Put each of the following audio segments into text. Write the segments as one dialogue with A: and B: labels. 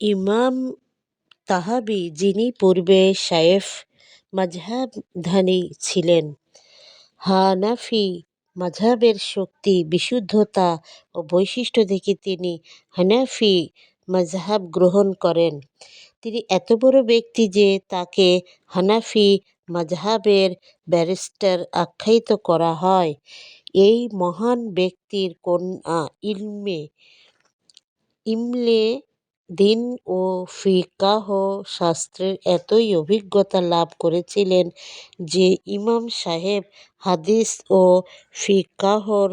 A: ইমাম তাহাবি যিনি পূর্বে শায়খ মাজহাবধারী ছিলেন, হানাফি মাজহাবের শক্তি, বিশুদ্ধতা ও বৈশিষ্ট্য দেখে তিনি হানাফি মাজহাব গ্রহণ করেন। তিনি এত বড় ব্যক্তি যে তাকে হানাফি মাজহাবের ব্যারিস্টার আখ্যায়িত করা হয়। এই মহান ব্যক্তির কন্যা ইলমে ইলমে দীন ও ফিকহ শাস্ত্রের এতই অভিজ্ঞতা লাভ করেছিলেন যে ইমাম সাহেব হাদিস ও ফিকহর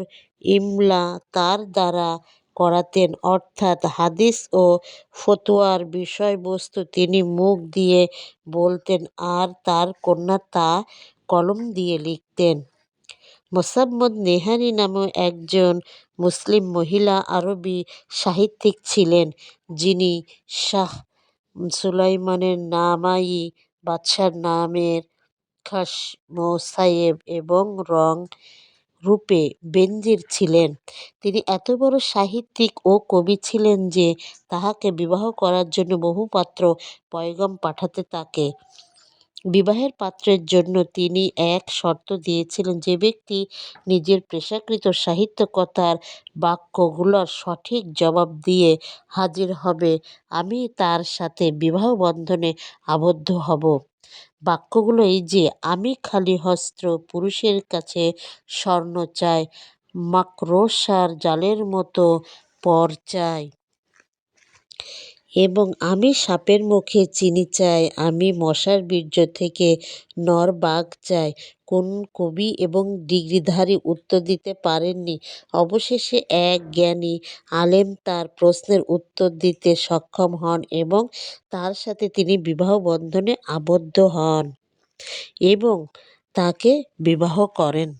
A: ইমলা তার দ্বারা করাতেন। অর্থাৎ হাদিস ও ফতোয়ার বিষয়বস্তু তিনি মুখ দিয়ে বলতেন আর তার কন্যা তা কলম দিয়ে লিখতেন। মোসাম্মদ নেহানী নামে একজন মুসলিম মহিলা আরবি সাহিত্যিক ছিলেন, যিনি শাহ সুলাইমানের নামায়ী বাদশার নামের খাসমোসায়েব এবং রং রূপে বেনজির ছিলেন। তিনি এত বড় সাহিত্যিক ও কবি ছিলেন যে তাহাকে বিবাহ করার জন্য বহু পাত্র পয়গম পাঠাতে থাকে বিবাহের পাত্রের জন্য তিনি এক শর্ত দিয়েছিলেন যে ব্যক্তি নিজের পেশাকৃত সাহিত্যকতার বাক্যগুলোর সঠিক জবাব দিয়ে হাজির হবে, আমি তার সাথে বিবাহ বন্ধনে আবদ্ধ হব। বাক্যগুলো এই যে, আমি খালি হস্ত্র পুরুষের কাছে স্বর্ণ চাই, মাকড়সার জালের মতো পর চাই। এবং আমি সাপের মুখে চিনি চাই, আমি মশার বীর্য থেকে নর বাঘ চাই। কোন কবি এবং ডিগ্রিধারী উত্তর দিতে পারেননি? অবশেষে এক জ্ঞানী আলেম তার প্রশ্নের উত্তর দিতে সক্ষম হন এবং তার সাথে তিনি বিবাহ বন্ধনে আবদ্ধ হন এবং তাকে বিবাহ করেন।